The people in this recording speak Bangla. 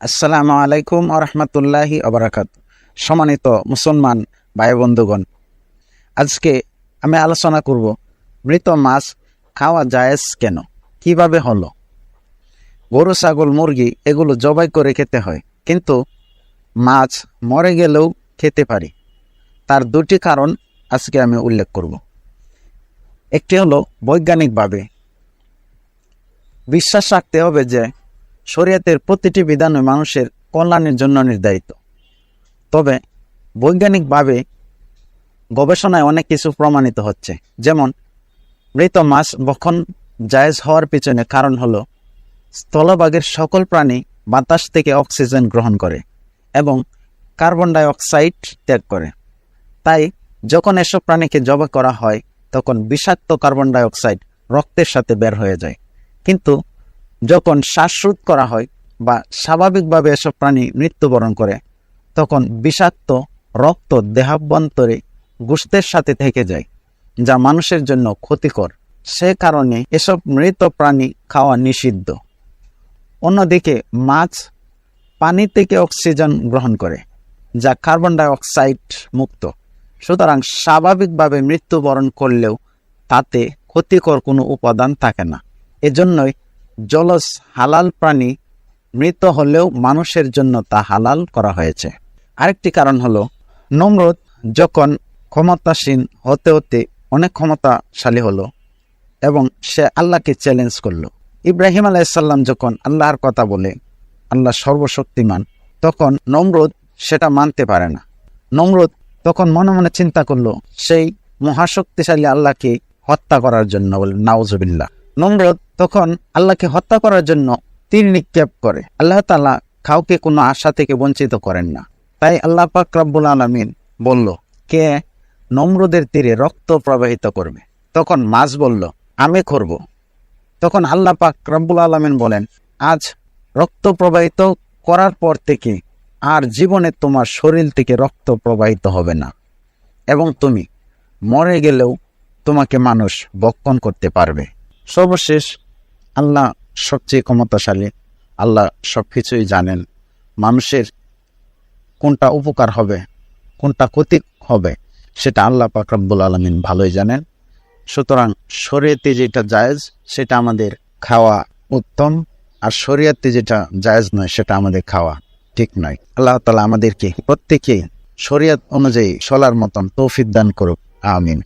আসসালামু আলাইকুম আরহামতুল্লাহি আবরাকাত সম্মানিত মুসলমান ভাই বন্ধুগণ, আজকে আমি আলোচনা করব, মৃত মাছ খাওয়া জায়েজ কেন? কীভাবে হলো? গরু, ছাগল, মুরগি এগুলো জবাই করে খেতে হয়, কিন্তু মাছ মরে গেলেও খেতে পারি। তার দুটি কারণ আজকে আমি উল্লেখ করব। একটি হলো বৈজ্ঞানিকভাবে বিশ্বাস রাখতে হবে যে শরীয়তের প্রতিটি বিধানই মানুষের কল্যাণের জন্য নির্ধারিত। তবে বৈজ্ঞানিকভাবে গবেষণায় অনেক কিছু প্রমাণিত হচ্ছে। যেমন, মৃত মাছ বখন জায়েজ হওয়ার পিছনে কারণ হলো স্থলভাগের সকল প্রাণী বাতাস থেকে অক্সিজেন গ্রহণ করে এবং কার্বন ডাই অক্সাইড ত্যাগ করে। তাই যখন এসব প্রাণীকে জবা করা হয়, তখন বিষাক্ত কার্বন ডাই অক্সাইড রক্তের সাথে বের হয়ে যায়। কিন্তু যখন শ্বাসরোধ করা হয় বা স্বাভাবিকভাবে এসব প্রাণী মৃত্যুবরণ করে, তখন বিষাক্ত রক্ত দেহাভ্যন্তরে গোষ্ঠের সাথে থেকে যায়, যা মানুষের জন্য ক্ষতিকর। সে কারণে এসব মৃত প্রাণী খাওয়া নিষিদ্ধ। অন্যদিকে মাছ পানি থেকে অক্সিজেন গ্রহণ করে, যা কার্বন ডাই অক্সাইড মুক্ত। সুতরাং স্বাভাবিকভাবে মৃত্যুবরণ করলেও তাতে ক্ষতিকর কোনো উপাদান থাকে না। এজন্যই জলজ হালাল প্রাণী মৃত হলেও মানুষের জন্য তা হালাল করা হয়েছে। আরেকটি কারণ হলো, নমরুদ যখন ক্ষমতাসীন হতে হতে অনেক ক্ষমতাশালী হলো এবং সে আল্লাহকে চ্যালেঞ্জ করল। ইব্রাহিম আলাইসাল্লাম যখন আল্লাহর কথা বলে, আল্লাহ সর্বশক্তিমান, তখন নমরুদ সেটা মানতে পারে না। নমরুদ তখন মনে মনে চিন্তা করল, সেই মহাশক্তিশালী আল্লাহকে হত্যা করার জন্য বলে নাউজবিল্লা নমরুদ তখন আল্লাহকে হত্যা করার জন্য তীর নিক্ষেপ করে। আল্লাহ তালা কাউকে কোনো আশা থেকে বঞ্চিত করেন না। তাই আল্লাহ পাক রব্বুল আলমিন বলল, কে নমরুদের তীরে রক্ত প্রবাহিত করবে? তখন মাছ বলল, আমি করব। তখন আল্লাহ পাক রব্বুল আলমিন বলেন, আজ রক্ত প্রবাহিত করার পর থেকে আর জীবনে তোমার শরীর থেকে রক্ত প্রবাহিত হবে না। এবং তুমি মরে গেলেও তোমাকে মানুষ বক্ষণ করতে পারবে। সর্বশেষ, আল্লাহ সবচেয়ে ক্ষমতাশালী। আল্লাহ সব কিছুই জানেন। মানুষের কোনটা উপকার হবে, কোনটা ক্ষতি হবে, সেটা আল্লাহ পাক রব্বুল আলমিন ভালোই জানেন। সুতরাং শরীয়তে যেটা জায়েজ, সেটা আমাদের খাওয়া উত্তম, আর শরীয়তে যেটা জায়েজ নয়, সেটা আমাদের খাওয়া ঠিক নয়। আল্লাহ তালা আমাদেরকে প্রত্যেকে শরীয়ত অনুযায়ী চলার মতন তৌফিক দান করুক। আমিন।